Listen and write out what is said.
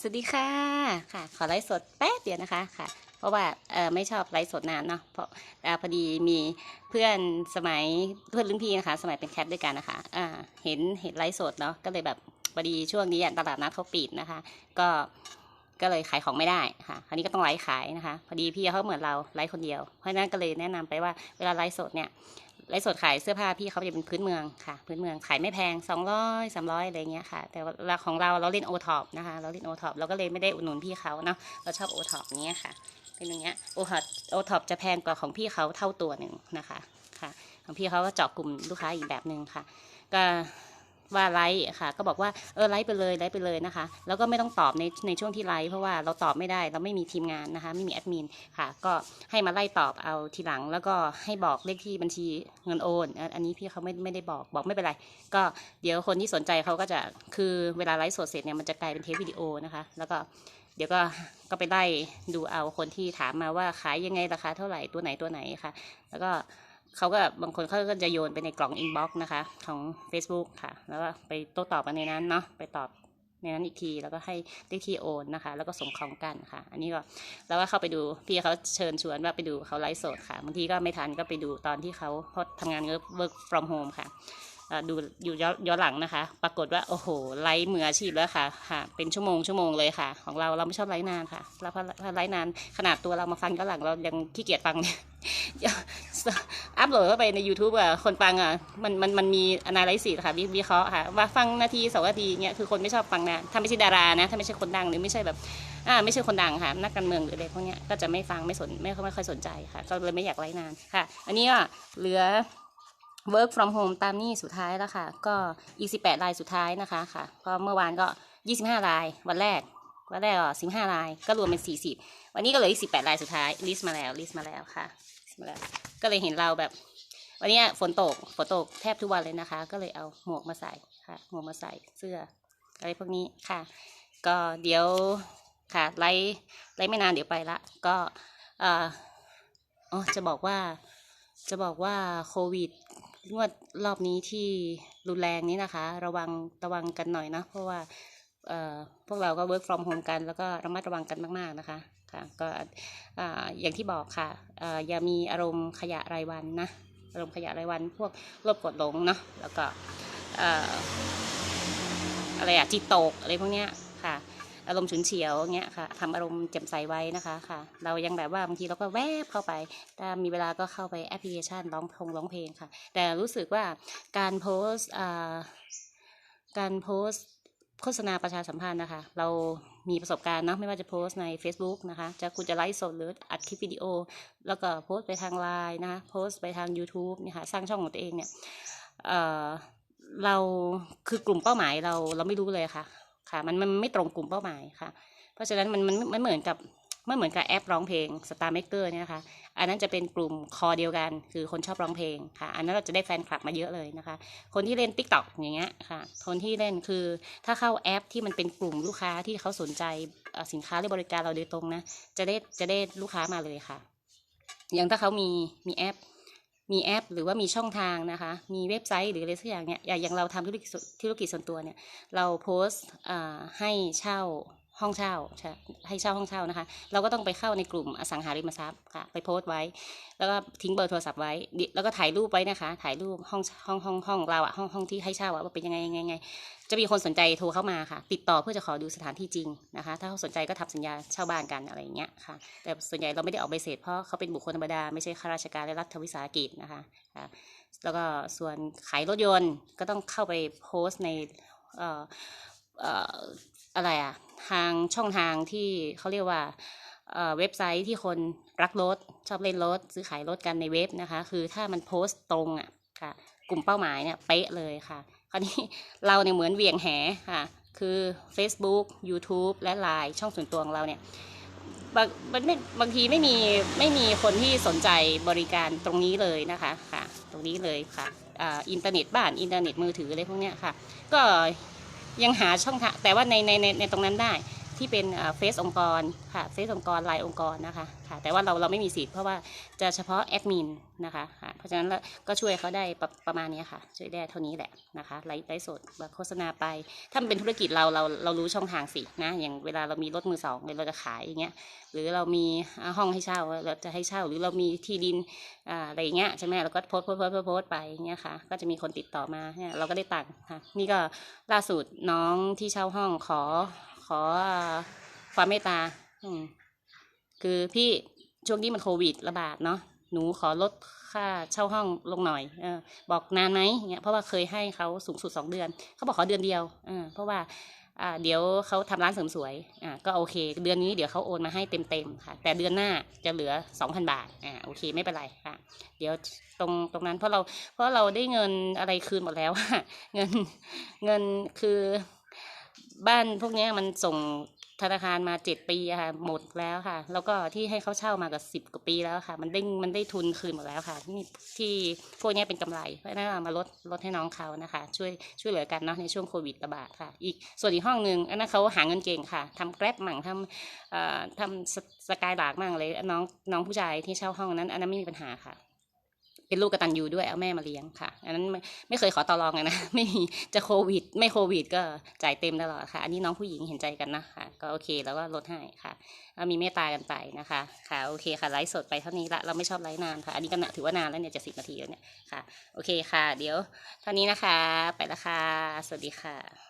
สวัสดีค่ะค่ะ ขอไลฟ์สดแป๊บเดียวนะคะค่ะ เพราะว่าเออไม่ชอบไลฟ์สดนานเนาะเพราะพอดีมีเพื่อนสมัยเพื่อนรุ่นพี่นะคะ สมัยเป็นแคทด้วยกันนะคะอ่าเห็นเห็นไลฟ์สดเนาะก็เลยแบบพอดีช่วงนี้ตลาดนัดเขาปิดนะคะ ก็ก็เลยขายของไม่ได้ค่ะคราวนี้ก็ต้องไลฟ์ขายนะคะ พอดีพี่เขาเหมือนเราไลฟ์คนเดียว เพราะนั้นก็เลยแนะนำไปว่าเวลาไลฟ์สดเนี่ย ไลฟ์สดขายเสื้อผ้าพี่เขาจะเป็นพื้นเมืองค่ะ พื้นเมืองขายไม่แพง 200 300อะไรเงี้ยค่ะ แต่ว่าของเราเราเล่นโอท็อปนะคะ เราเล่นโอท็อปเราก็เลยไม่ได้อุดหนุนพี่เขาเนาะเราชอบโอท็อปเนี้ยค่ะ เป็นอย่างเงี้ยโอท็อปโอท็อปจะแพงกว่าของพี่เขาเท่าตัวหนึ่งนะคะค่ะ ของพี่เขาก็เจาะกลุ่มลูกค้าอีกแบบหนึ่งค่ะ ก็ ว่าไลฟ์ค่ะ ก็บอกว่าเออไลฟ์ไปเลยไลฟ์ไปเลยนะคะ แล้วก็ไม่ต้องตอบในในช่วงที่ไลฟ์เพราะว่าเราตอบไม่ได้เราไม่มีทีมงานนะคะ ไม่มีแอดมินค่ะ ก็ให้มาไล่ตอบเอาทีหลัง แล้วก็ให้บอกเลขที่บัญชีเงินโอน อันนนี้พี่เขาไม่ไม่ได้บอกบอกไม่เป็นไร ก็เดี๋ยวคนที่สนใจเขาก็จะคือเวลาไลฟ์สดเสร็จเนี่ยมันจะกลายเป็นเทปวิดีโอนะคะ แล้วก็เดี๋ยวก็ก็ไปไล่ดูเอาคนที่ถามมาว่าขายยังไงราคาเท่าไหร่ตัวไหนตัวไหนค่ะ แล้วก็ เขาก็บางคนเขาก็จะโยนไปในกล่องอินบ็อกซ์นะคะ ของ Facebook ค่ะ แล้วก็ไปโต้ตอบกันในนั้นเนาะไปตอบในนั้นอีกทีแล้วก็ให้ได้ที่โอนนะคะ แล้วก็ส่งของกันค่ะ อันนี้ก็แล้วก็เข้าไปดูพี่เขาเชิญชวนว่าไปดูเขาไลฟ์สดค่ะบางทีก็ไม่ทันก็ไปดูตอนที่เขาพอทำงาน work from home ค่ะเอ่อ ดูอยู่ย้อนหลังนะคะ ปรากฏว่าโอ้โหไลฟ์มืออาชีพแล้วค่ะค่ะ เป็นชั่วโมงชั่วโมงเลยค่ะ ของเราเราไม่ชอบไลฟ์นานค่ะเราพอพอไลฟ์นานขนาดตัวเรามาฟังย้อนหลังเรายังขี้เกียจฟังเนี่ยอัพโหลดเข้าไปใน YouTube อะคนฟังอะมันมันมันมีอนาลิซิสค่ะวิวิเคราะห์ค่ะ ว่าฟังนาทีสองนาทีเงี้ยคือคนไม่ชอบฟังนะถ้าไม่ใช่ดารานะ ถ้าไม่ใช่คนดังหรือไม่ใช่แบบอ่าไม่ใช่คนดังค่ะ นักการเมืองหรืออะไรพวกเนี้ยก็จะไม่ฟังไม่สนไม่ไม่ค่อยสนใจค่ะ ก็เลยไม่อยากไลฟ์นานค่ะ อันนี้ก็เหลือ work from home ตามนี่สุดท้ายแล้วค่ะ ก็อีก 18 รายสุดท้ายนะคะค่ะ ก็เมื่อวานก็ 25 ราย วันแรก วันแรกก็15 ราย ก็รวมเป็น 40 วันนี้ก็เหลืออีก 18 รายสุดท้าย ลิสต์มาแล้ว ลิสต์มาแล้วค่ะมาแล้ว ก็เลยเห็นเราแบบ วันนี้ฝนตก ฝนตกแทบทุกวันเลยนะคะ ก็เลยเอาหมวกมาใส่ค่ะ หมวกมาใส่ เสื้อ อะไรพวกนี้ค่ะ ก็เดี๋ยวค่ะ ไลฟ์ไลฟ์ไม่นานเดี๋ยวไปละ ก็เอ่ออ๋อ จะบอกว่า จะบอกว่าโควิด งวดรอบนี้ที่รุนแรงนี้นะคะ ระวังระวังกันหน่อยนะ เพราะว่าพวกเราก็ work from home กัน แล้วก็ระมัดระวังกันมาก ๆ นะคะค่ะก็อ่าอย่างที่บอกค่ะออย่ามีอารมณ์ขยะรายวันนะอารมณ์ขยะรายวันพวกโลภกดหลงเนาะแล้วก็เอ่อะไรอะจิตตกอะไรพวกเนี้ย อารมณ์ฉุนเฉียวเงี้ยค่ะทำอารมณ์แจ่มใสไว้นะคะค่ะ เรายังแบบว่าบางทีเราก็แวบเข้าไปถ้ามีเวลาก็เข้าไปแอปพลิเคชันร้องพงร้องเพลงค่ะ แต่รู้สึกว่าการโพสอ่าการโพสโฆษณาประชาสัมพันธ์นะคะ เรามีประสบการณ์เนาะไม่ว่าจะโพสใน Facebook นะคะ จะคุณจะไลฟ์สดหรืออัดคลิปวิดีโอ แล้วก็โพสไปทางไลน์นะคะโพสไปทาง YouTube เนี่ยค่ะสร้างช่องของตัวเองเนี่ยเอ่อเราคือกลุ่มเป้าหมายเราเราไม่รู้เลยค่ะ ค่ะ มันมันไม่ตรงกลุ่มเป้าหมายค่ะ เพราะฉะนั้นมันมันมันเหมือนกับไม่เหมือนกับแอปร้องเพลง Star Maker เนี่ยนะคะ อันนั้นจะเป็นกลุ่มคอเดียวกัน คือคนชอบร้องเพลงค่ะ อันนั้นเราจะได้แฟนคลับมาเยอะเลยนะคะ คนที่เล่น Tik t o อกอย่างเงี้ยค่ะ คนที่เล่นคือถ้าเข้าแอปที่มันเป็นกลุ่มลูกค้าที่เขาสนใจสินค้าหรือบริการเราโดยตรงนะ จะได้จะได้ลูกค้ามาเลยค่ะ อย่างถ้าเขามีมีแอป มีแอป หรือว่ามีช่องทางนะคะ มีเว็บไซต์หรืออะไรสักอย่างเนี่ยอย่างเราทำธุรกิจธุรกิจส่วนตัวเนี่ย เราโพสต์ให้เช่า ห้องเช่าใช่ให้เช่าห้องเช่านะคะ เราก็ต้องไปเข้าในกลุ่มอสังหาริมทรัพย์ค่ะ ไปโพสต์ไว้ แล้วก็ทิ้งเบอร์โทรศัพท์ไว้ แล้วก็ถ่ายรูปไว้นะคะ ถ่ายรูปห้องห้องห้องห้องเราอะห้องห้องที่ให้เช่าอะว่าเป็นยังไงยังไงไงจะมีคนสนใจโทรเข้ามาค่ะ ติดต่อเพื่อจะขอดูสถานที่จริงนะคะ ถ้าเขาสนใจก็ทำสัญญาเช่าบ้านกันอะไรอย่างเงี้ยค่ะ แต่ส่วนใหญ่เราไม่ได้ออกใบเสร็จเพราะเขาเป็นบุคคลธรรมดาไม่ใช่ข้าราชการและรัฐวิสาหกิจนะคะแล้วก็ส่วนขายรถยนต์ก็ต้องเข้าไปโพสต์ในเอะไรอะทางช่องทางที่เขาเรียกว่าเว็บไซต์ที่คนรักรถ ชอบเล่นรถ ซื้อขายรถกันในเว็บนะคะ คือถ้ามันโพสต์ตรงอะค่ะ กลุ่มเป้าหมายเนี่ยเป๊ะเลยค่ะ คราวนี้เราเนี่ยเหมือนเหวียงแหค่ะ คือ Facebook YouTube และ Line ช่องส่วนตัวของเราเนี่ยบางมันไม่บางทีไม่มีไม่มีคนที่สนใจบริการตรงนี้เลยนะคะค่ะ ตรงนี้เลยค่ะอ่าอินเทอร์เน็ตบ้านอินเทอร์เน็ตมือถืออะไรพวกเนี้ยค่ะ ก็ ยังหาช่องทางแต่ว่าในในในในตรงนั้นได้ ที่เป็นเฟซองค์กรค่ะเฟซองค์กรไลน์องค์กรนะคะค่ะแต่ว่าเราเราไม่มีสิทธิ์เพราะว่าจะเฉพาะแอดมินนะคะค่ะเพราะฉะนั้นก็ช่วยเขาได้ประประมาณนี้ค่ะ ช่วยได้เท่านี้แหละนะคะไลฟ์ไลฟ์สดแบบโฆษณาไป ถ้ามันเป็นธุรกิจเราเราเรารู้ช่องทางสินะอย่างเวลาเรามีรถมือสองเราจะขายอย่างเงี้ยหรือเรามีห้องให้เช่าเราจะให้เช่า หรือเรามีที่ดินอะไรอย่างเงี้ยใช่ไหมเราก็โพสต์โพสต์โพสต์โพสไปอย่างเงี้ยค่ะก็จะมีคนติดต่อมาเนี่ยเราก็ได้ตังค์ค่ะนี่ก็ล่าสุดน้องที่เช่าห้องขอ ขอความเมตตาอืมคือพี่ช่วงนี้มันโควิดระบาดเนาะหนูขอลดค่าเช่าห้องลงหน่อยเออบอกนานไหมเงี้ยเพราะว่าเคยให้เขาสูงสุดสองเดือน เขาบอกขอเดือนเดียวอ่าเพราะว่าอ่าเดี๋ยวเขาทำร้านเสริมสวยอ่าก็โอเค เดือนนี้เดี๋ยวเขาโอนมาให้เต็มๆค่ะ แต่เดือนหน้าจะเหลือสองพันบาทอ่าโอเคไม่เป็นไรค่ะ เดี๋ยวตรงตรงนั้นเพราะเราเพราะเราได้เงินอะไรคืนหมดแล้วเงินเงินคือ บ้านพวกนี้มันส่งธนาคารมาเจ็ดปีอะค่ะ หมดแล้วค่ะ แล้วก็ที่ให้เขาเช่ามากับสิบกว่าปีแล้วค่ะ มันได้มันได้ทุนคืนหมดแล้วค่ะที่ที่พวกนี้เป็นกำไรเพราะนั้นเอามาลดลดให้น้องเขานะคะ ช่วยช่วยเหลือกันเนาะในช่วงโควิดระบาดค่ะ อีกส่วนอีกห้องหนึ่งอันนั้นเขาหาเงินเก่งค่ะทำแกร็บมั่งทำเอ่อทำสสกายหลากมั่งเลยน้องน้องผู้ชายที่เช่าห้องนั้น อันนั้นไม่มีปัญหาค่ะ เป็นลูกกตัญญูด้วยเอาแม่มาเลี้ยงค่ะ อันนั้นไม่ไม่เคยขอต่อรองเลยนะไม่มีจะโควิด ไม่โควิด ก็จ่ายเต็มตลอดค่ะ อันนี้น้องผู้หญิงเห็นใจกันนะค่ะก็โอเคแล้วก็ลดให้ค่ะก็มีเมตตากันไปนะคะค่ะโอเคค่ะไลฟ์สดไปเท่านี้ละเราไม่ชอบไลฟ์นานค่ะ อันนี้ก็ถือว่านานแล้วเนี่ยจะสิบนาทีแล้วเนี่ยค่ะ โอเคค่ะ เดี๋ยวเท่านี้นะคะ ไปละค่ะสวัสดีค่ะ